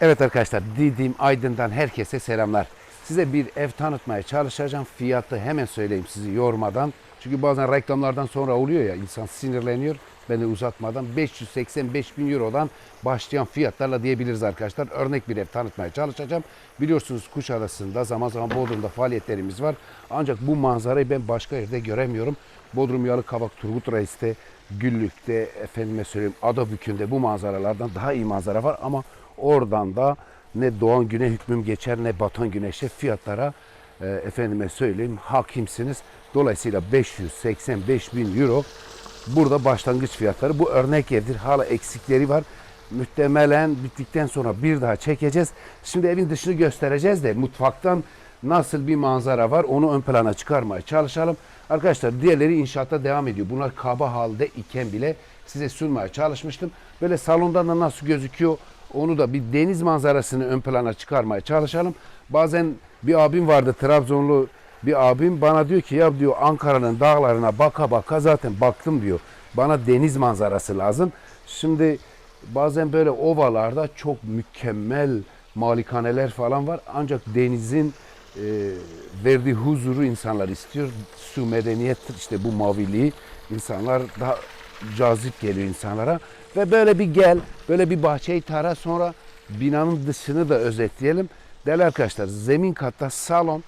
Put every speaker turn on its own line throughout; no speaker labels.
Evet arkadaşlar Didim Aydın'dan herkese selamlar. Size bir ev tanıtmaya çalışacağım. Fiyatı hemen söyleyeyim sizi yormadan. Çünkü bazen reklamlardan sonra oluyor ya insan sinirleniyor. Ben de uzatmadan 585 bin Euro'dan başlayan fiyatlarla diyebiliriz arkadaşlar. Örnek bir ev tanıtmaya çalışacağım. Biliyorsunuz Kuşadası'nda zaman zaman Bodrum'da faaliyetlerimiz var. Ancak bu manzarayı ben başka yerde göremiyorum. Bodrum Yalıkavak Turgut Reis'te, Güllük'te, efendime söyleyeyim Adabükü'nde bu manzaralardan daha iyi manzara var ama oradan da ne doğan güne hükmüm geçer ne batan güneşe fiyatlara e, efendime söyleyeyim hakimsiniz. Dolayısıyla 585 bin euro burada başlangıç fiyatları. Bu örnek evdir. Hala eksikleri var. Muhtemelen bittikten sonra bir daha çekeceğiz. Şimdi evin dışını göstereceğiz de mutfaktan nasıl bir manzara var onu ön plana çıkarmaya çalışalım. Arkadaşlar diğerleri inşaatta devam ediyor. Bunlar kaba halde iken bile size sunmaya çalışmıştım. Böyle salondan da nasıl gözüküyor onu da bir deniz manzarasını ön plana çıkarmaya çalışalım. Bazen bir abim vardı Trabzonlu bir abim bana diyor ki ya diyor Ankara'nın dağlarına baka baka zaten baktım diyor. Bana deniz manzarası lazım. Şimdi bazen böyle ovalarda çok mükemmel malikaneler falan var. Ancak denizin e, verdiği huzuru insanlar istiyor. Su medeniyettir işte bu maviliği insanlar daha cazip geliyor insanlara. Ve böyle bir gel, böyle bir bahçeyi tara sonra binanın dışını da özetleyelim. Değerli arkadaşlar zemin katta salon,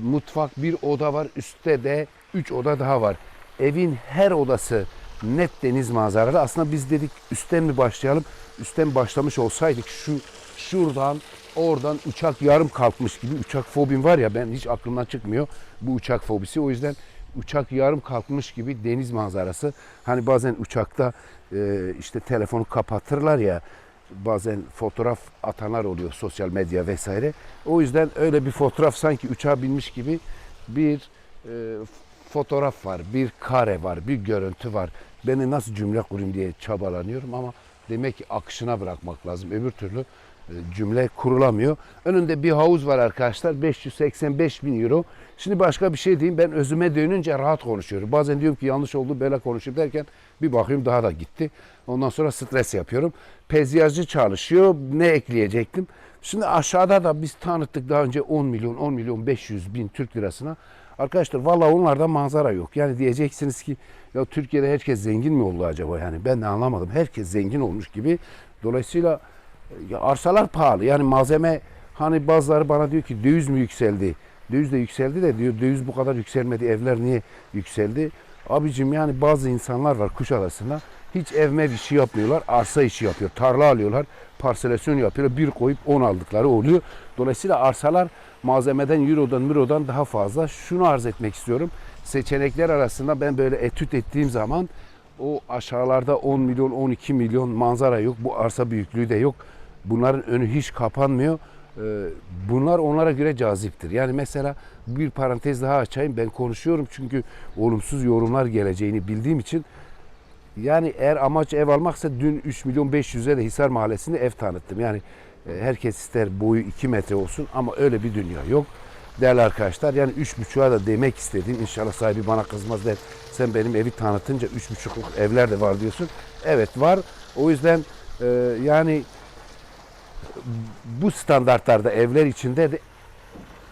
mutfak bir oda var. Üstte de üç oda daha var. Evin her odası net deniz manzaralı. Aslında biz dedik üstten mi başlayalım? Üstten başlamış olsaydık şu şuradan oradan uçak yarım kalkmış gibi uçak fobim var ya ben hiç aklımdan çıkmıyor bu uçak fobisi. O yüzden uçak yarım kalkmış gibi deniz manzarası. Hani bazen uçakta e, işte telefonu kapatırlar ya bazen fotoğraf atanlar oluyor sosyal medya vesaire. O yüzden öyle bir fotoğraf sanki uçağa binmiş gibi bir e, fotoğraf var, bir kare var, bir görüntü var. Beni nasıl cümle kurayım diye çabalanıyorum ama demek ki akışına bırakmak lazım. Öbür türlü cümle kurulamıyor. Önünde bir havuz var arkadaşlar. 585 bin euro. Şimdi başka bir şey diyeyim. Ben özüme dönünce rahat konuşuyorum. Bazen diyorum ki yanlış oldu böyle konuşayım derken bir bakıyorum daha da gitti. Ondan sonra stres yapıyorum. Pezyajcı çalışıyor. Ne ekleyecektim? Şimdi aşağıda da biz tanıttık daha önce 10 milyon, 10 milyon 500 bin Türk lirasına. Arkadaşlar vallahi onlarda manzara yok. Yani diyeceksiniz ki ya Türkiye'de herkes zengin mi oldu acaba? Yani ben de anlamadım. Herkes zengin olmuş gibi. Dolayısıyla ya arsalar pahalı. Yani malzeme hani bazıları bana diyor ki döviz mü yükseldi? Döviz de yükseldi de diyor döviz bu kadar yükselmedi. Evler niye yükseldi? Abicim yani bazı insanlar var Kuşadası'nda hiç ev mev işi yapmıyorlar. Arsa işi yapıyor. Tarla alıyorlar. Parselasyon yapıyorlar. Bir koyup 10 aldıkları oluyor. Dolayısıyla arsalar malzemeden, eurodan, eurodan daha fazla. Şunu arz etmek istiyorum. Seçenekler arasında ben böyle etüt ettiğim zaman o aşağılarda 10 milyon, 12 milyon manzara yok. Bu arsa büyüklüğü de yok. Bunların önü hiç kapanmıyor. Ee, Bunlar onlara göre caziptir. Yani mesela bir parantez daha açayım. Ben konuşuyorum çünkü olumsuz yorumlar geleceğini bildiğim için yani eğer amaç ev almaksa dün 3 milyon 500'e de Hisar Mahallesi'nde ev tanıttım. Yani e, herkes ister boyu 2 metre olsun ama öyle bir dünya yok. Değerli arkadaşlar yani 3,5'a da demek istedim. İnşallah sahibi bana kızmaz der. Sen benim evi tanıtınca 3,5'luk evler de var diyorsun. Evet var. O yüzden e, yani bu standartlarda evler içinde de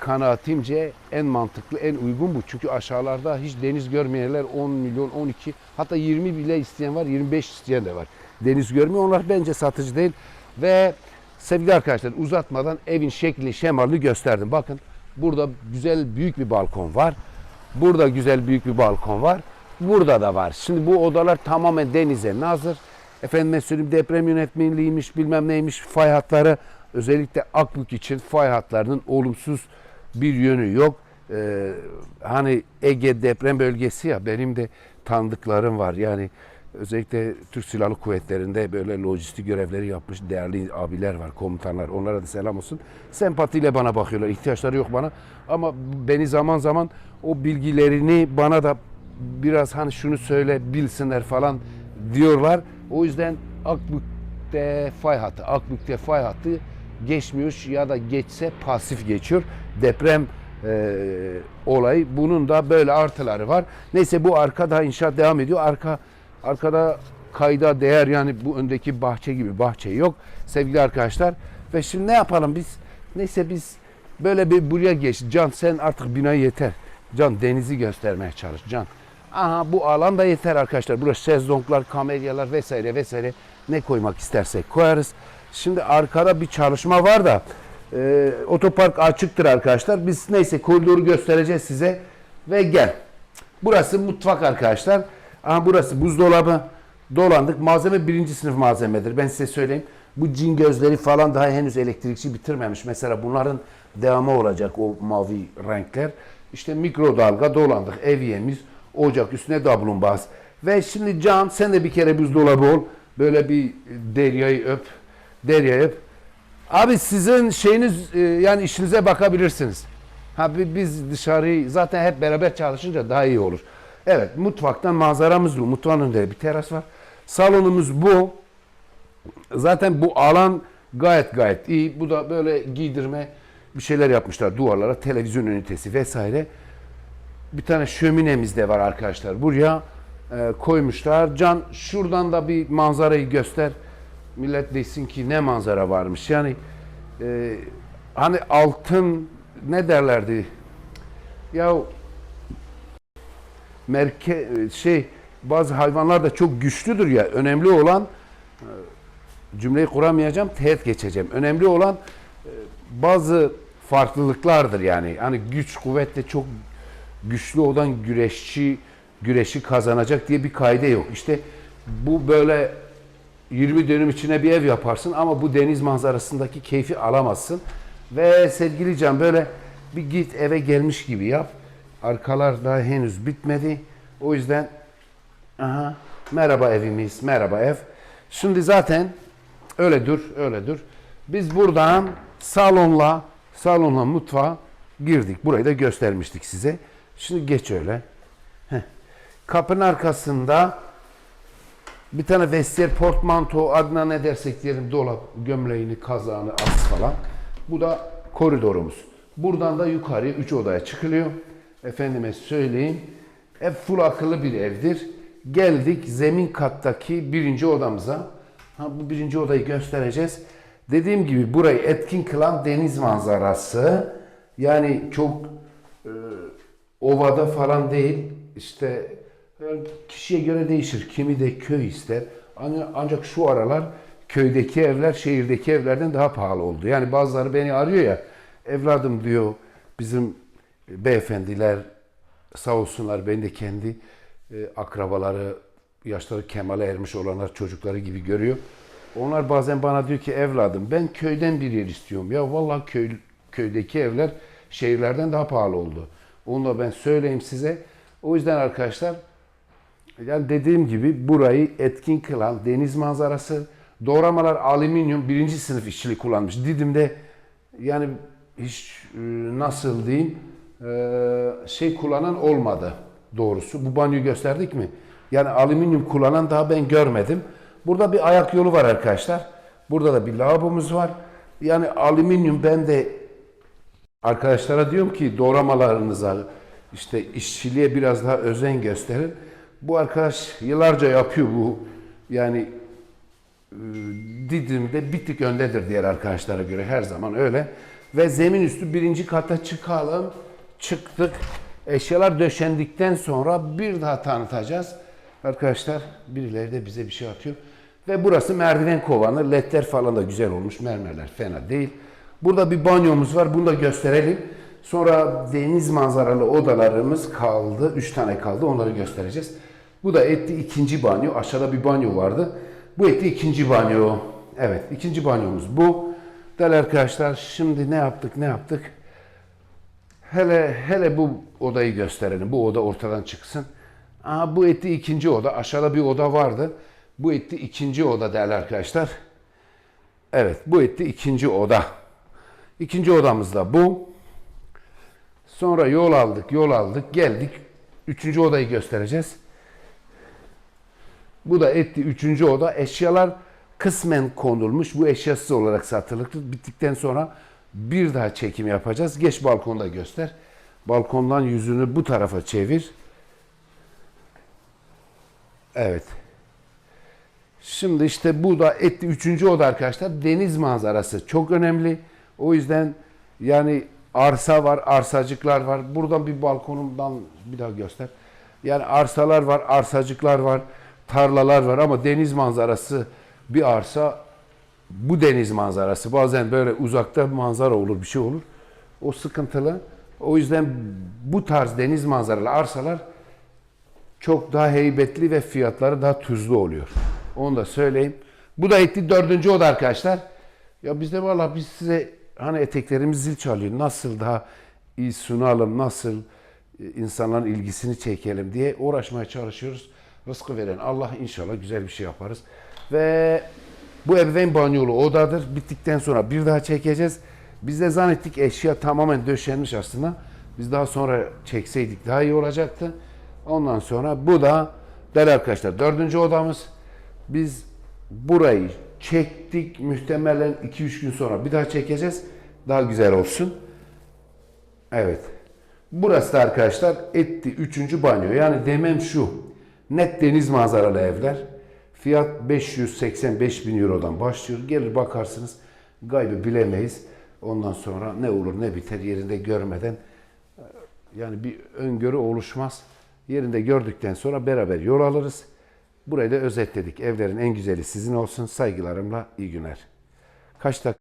kanaatimce en mantıklı, en uygun bu. Çünkü aşağılarda hiç deniz görmeyenler 10 milyon, 12 hatta 20 bile isteyen var, 25 isteyen de var. Deniz görmüyor. Onlar bence satıcı değil. Ve sevgili arkadaşlar uzatmadan evin şekli, şemalini gösterdim. Bakın burada güzel büyük bir balkon var. Burada güzel büyük bir balkon var. Burada da var. Şimdi bu odalar tamamen denize nazır. Efendim söyleyeyim deprem yönetmenliğiymiş bilmem neymiş fay hatları özellikle Akbük için fay hatlarının olumsuz bir yönü yok. Ee, hani Ege deprem bölgesi ya benim de tanıdıklarım var. Yani özellikle Türk Silahlı Kuvvetleri'nde böyle lojistik görevleri yapmış değerli abiler var, komutanlar. Onlara da selam olsun. Sempatiyle bana bakıyorlar. ihtiyaçları yok bana. Ama beni zaman zaman o bilgilerini bana da biraz hani şunu söyle bilsinler falan diyorlar. O yüzden Akbük'te fay hattı, Akbük'te fay hattı geçmiyor ya da geçse pasif geçiyor. Deprem e, olayı bunun da böyle artıları var. Neyse bu arkada inşaat devam ediyor. Arka arkada kayda değer yani bu öndeki bahçe gibi bahçe yok sevgili arkadaşlar. Ve şimdi ne yapalım biz? Neyse biz böyle bir buraya geç. Can sen artık binayı yeter. Can denizi göstermeye çalış. Can. Aha bu alan da yeter arkadaşlar. Burası şezlonglar, kamelyalar vesaire vesaire ne koymak istersek koyarız. Şimdi arkada bir çalışma var da e, otopark açıktır arkadaşlar. Biz neyse koridoru göstereceğiz size ve gel. Burası mutfak arkadaşlar. Aha burası buzdolabı. Dolandık. Malzeme birinci sınıf malzemedir. Ben size söyleyeyim. Bu cin gözleri falan daha henüz elektrikçi bitirmemiş. Mesela bunların devamı olacak o mavi renkler. İşte mikrodalga dolandık. Evyemiz, ocak üstüne dablumbaz. Ve şimdi Can sen de bir kere buzdolabı ol. Böyle bir Derya'yı öp. Derya'yı öp. Abi sizin şeyiniz e, yani işinize bakabilirsiniz. Ha bi- biz dışarıyı zaten hep beraber çalışınca daha iyi olur. Evet mutfaktan manzaramız bu. Mutfağın önünde bir teras var. Salonumuz bu. Zaten bu alan gayet gayet iyi. Bu da böyle giydirme bir şeyler yapmışlar duvarlara. Televizyon ünitesi vesaire. Bir tane şöminemiz de var arkadaşlar. Buraya e, koymuşlar. Can şuradan da bir manzarayı göster. Millet desin ki ne manzara varmış. Yani e, hani altın ne derlerdi? Ya merke şey bazı hayvanlar da çok güçlüdür ya. Önemli olan e, cümleyi kuramayacağım, teğet geçeceğim. Önemli olan e, bazı farklılıklardır yani. Hani güç, kuvvetle çok güçlü olan güreşçi güreşi kazanacak diye bir kaide yok. İşte bu böyle 20 dönüm içine bir ev yaparsın ama bu deniz manzarasındaki keyfi alamazsın. Ve sevgili Can böyle bir git eve gelmiş gibi yap. Arkalar daha henüz bitmedi. O yüzden aha, merhaba evimiz, merhaba ev. Şimdi zaten öyle dur, öyle dur. Biz buradan salonla, salonla mutfağa girdik. Burayı da göstermiştik size. Şimdi geç öyle. Heh. Kapının arkasında bir tane vestiyer portmanto adına ne dersek diyelim dolap, gömleğini, kazağını, as falan. Bu da koridorumuz. Buradan da yukarıya 3 odaya çıkılıyor. Efendime söyleyeyim. Ev full akıllı bir evdir. Geldik zemin kattaki birinci odamıza. Ha, bu birinci odayı göstereceğiz. Dediğim gibi burayı etkin kılan deniz manzarası. Yani çok ovada falan değil. İşte yani kişiye göre değişir. Kimi de köy ister. Ancak, ancak şu aralar köydeki evler şehirdeki evlerden daha pahalı oldu. Yani bazıları beni arıyor ya. Evladım diyor bizim beyefendiler sağ olsunlar ben de kendi e, akrabaları yaşları kemale ermiş olanlar çocukları gibi görüyor. Onlar bazen bana diyor ki evladım ben köyden bir yer istiyorum. Ya vallahi köy, köydeki evler şehirlerden daha pahalı oldu. Onu da ben söyleyeyim size. O yüzden arkadaşlar yani dediğim gibi burayı etkin kılan deniz manzarası, doğramalar alüminyum birinci sınıf işçilik kullanmış. Didim'de yani hiç e, nasıl diyeyim e, şey kullanan olmadı doğrusu. Bu banyoyu gösterdik mi? Yani alüminyum kullanan daha ben görmedim. Burada bir ayak yolu var arkadaşlar. Burada da bir lavabomuz var. Yani alüminyum ben de arkadaşlara diyorum ki doğramalarınıza işte işçiliğe biraz daha özen gösterin. Bu arkadaş yıllarca yapıyor bu. Yani e, Didim'de bir tık öndedir diğer arkadaşlara göre her zaman öyle. Ve zemin üstü birinci kata çıkalım. Çıktık. Eşyalar döşendikten sonra bir daha tanıtacağız. Arkadaşlar birileri de bize bir şey atıyor. Ve burası merdiven kovanı. Ledler falan da güzel olmuş. Mermerler fena değil. Burada bir banyomuz var. Bunu da gösterelim. Sonra deniz manzaralı odalarımız kaldı. Üç tane kaldı. Onları göstereceğiz. Bu da etti ikinci banyo. Aşağıda bir banyo vardı. Bu etti ikinci banyo. Evet ikinci banyomuz bu. Değerli arkadaşlar şimdi ne yaptık ne yaptık? Hele hele bu odayı gösterelim. Bu oda ortadan çıksın. Aha, bu etti ikinci oda. Aşağıda bir oda vardı. Bu etti ikinci oda değerli arkadaşlar. Evet bu etti ikinci oda. İkinci odamız da bu. Sonra yol aldık, yol aldık, geldik. Üçüncü odayı göstereceğiz. Bu da etti üçüncü oda. Eşyalar kısmen konulmuş. Bu eşyasız olarak satılıktır. Bittikten sonra bir daha çekim yapacağız. Geç balkonda göster. Balkondan yüzünü bu tarafa çevir. Evet. Şimdi işte bu da etti üçüncü oda arkadaşlar. Deniz manzarası çok önemli. O yüzden yani arsa var, arsacıklar var. Buradan bir balkonumdan bir daha göster. Yani arsalar var, arsacıklar var, tarlalar var ama deniz manzarası bir arsa bu deniz manzarası. Bazen böyle uzakta manzara olur, bir şey olur. O sıkıntılı. O yüzden bu tarz deniz manzaralı arsalar çok daha heybetli ve fiyatları daha tuzlu oluyor. Onu da söyleyeyim. Bu da etti dördüncü oda arkadaşlar. Ya biz de valla biz size hani eteklerimiz zil çalıyor. Nasıl daha iyi sunalım, nasıl e, insanların ilgisini çekelim diye uğraşmaya çalışıyoruz. Rızkı veren Allah inşallah güzel bir şey yaparız. Ve bu ebeveyn banyolu odadır. Bittikten sonra bir daha çekeceğiz. Biz de zannettik eşya tamamen döşenmiş aslında. Biz daha sonra çekseydik daha iyi olacaktı. Ondan sonra bu da değerli arkadaşlar dördüncü odamız. Biz burayı çektik. Muhtemelen 2-3 gün sonra bir daha çekeceğiz. Daha güzel olsun. Evet. Burası da arkadaşlar etti 3. banyo. Yani demem şu. Net deniz manzaralı evler. Fiyat 585 bin Euro'dan başlıyor. Gelir bakarsınız. Gaybı bilemeyiz. Ondan sonra ne olur ne biter yerinde görmeden yani bir öngörü oluşmaz. Yerinde gördükten sonra beraber yol alırız. Burayı da özetledik. Evlerin en güzeli sizin olsun. Saygılarımla iyi günler. Kaç dakika?